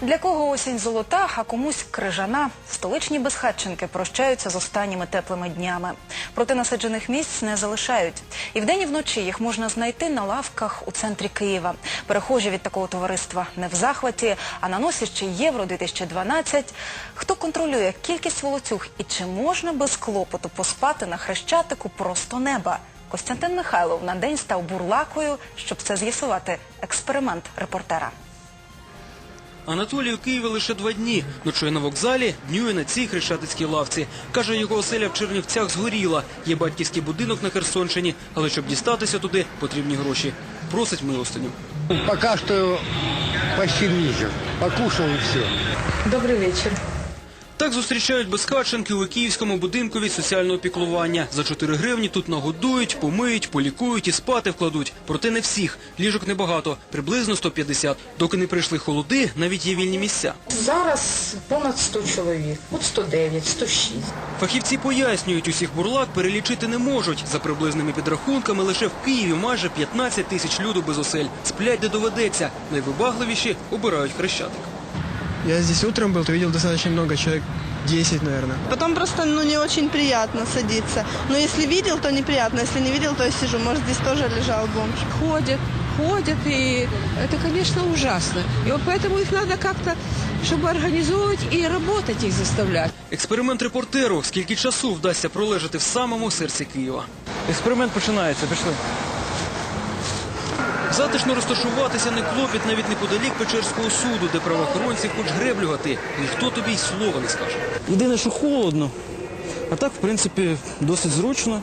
Для кого осінь золота, а комусь крижана. Столичні безхатченки прощаються з останніми теплими днями. Проте насаджених місць не залишають. І вдень і вночі їх можна знайти на лавках у центрі Києва. Перехожі від такого товариства не в захваті, а на носі ще Євро 2012. Хто контролює кількість волоцюг і чи можна без клопоту поспати на хрещатику просто неба? Костянтин Михайлов на день став бурлакою, щоб це з'ясувати. Експеримент репортера. Анатолій у Києві лише два дні. Ночує на вокзалі, днює на цій хрещатицькій лавці. Каже, його оселя в Чернівцях згоріла. Є батьківський будинок на Херсонщині, але щоб дістатися туди, потрібні гроші. Просить милостиню. Поки що почти мизер. Покушав і все. Добрий вечер. Так зустрічають безхатченки у київському будинку від соціального піклування. За 4 гривні тут нагодують, помиють, полікують і спати вкладуть. Проте не всіх. Ліжок небагато, приблизно 150. Доки не прийшли холоди, навіть є вільні місця. Зараз понад 100 чоловік. От 109, 106. Фахівці пояснюють, усіх бурлак перелічити не можуть. За приблизними підрахунками, лише в Києві майже 15 тисяч люду без осель. Сплять де доведеться. Найвибагливіші обирають хрещатик. Я здесь утром был, то видел достаточно много, человек 10, наверное. Потом просто ну, не очень приятно садиться. Но если видел, то неприятно. Если не видел, то я сижу. Может, здесь тоже лежал бомж. ходят, ходят, и это, конечно, ужасно. И вот поэтому их надо как-то, чтобы организовывать и работать их заставлять. Експеримент репортеру. Скільки часу вдасться пролежати в самому серці Києва? Експеримент починається. Пішли. Затишно розташуватися не клопіт навіть неподалік Печерського суду, де правоохоронці хоч греблю гати. Ніхто тобі й слова не скаже. Єдине, що холодно. А так, в принципі, досить зручно.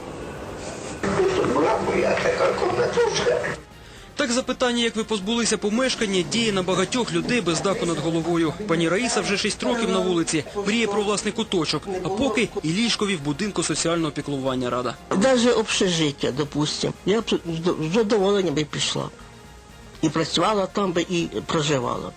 Так запитання, як ви позбулися помешкання, діє на багатьох людей без даху над головою. Пані Раїса вже шість років на вулиці, мріє про власний куточок, а поки і ліжкові в будинку соціального піклування рада. Навіть общежиття, допустимо, я б з задоволенням пішла. І працювала там би, і проживала б.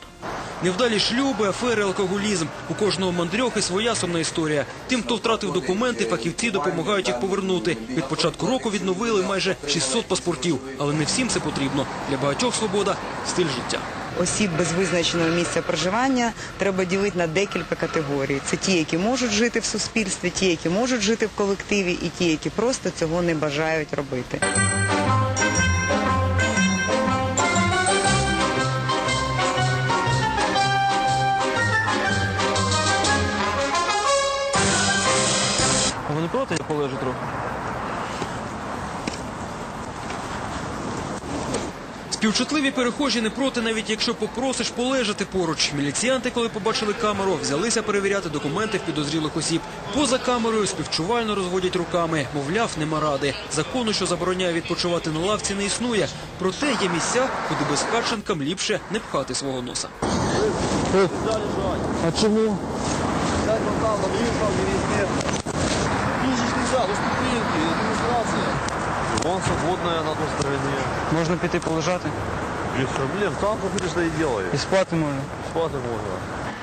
Невдалі шлюби, афери, алкоголізм. У кожного мандрьохи своя сумна історія. Тим, хто втратив документи, фахівці допомагають їх повернути. Від початку року відновили майже 600 паспортів. Але не всім це потрібно. Для багатьох свобода стиль життя. осіб без визначеного місця проживання треба ділити на декілька категорій. Це ті, які можуть жити в суспільстві, ті, які можуть жити в колективі, і ті, які просто цього не бажають робити. Не проти, я полежу трохи? Співчутливі перехожі не проти, навіть якщо попросиш полежати поруч. Міліціянти, коли побачили камеру, взялися перевіряти документи в підозрілих осіб. Поза камерою співчувально розводять руками. Мовляв, нема ради. Закону, що забороняє відпочивати на лавці, не існує. Проте є місця, куди безхатченкам ліпше не пхати свого носа. А чому? Вон свободная на той стороне. Можна піти полежати Без проблем. Там ты да и делай. і спати можна. Спати можно.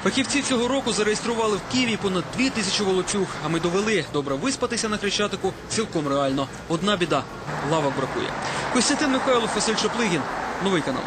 Фахівці цього року зареєстрували в Києві понад дві тисячі волоцюг. А ми довели, добре виспатися на Хрещатику цілком реально. Одна біда – лавок бракує. Костянтин Михайлов, Василь Шаплигін, Новий канал.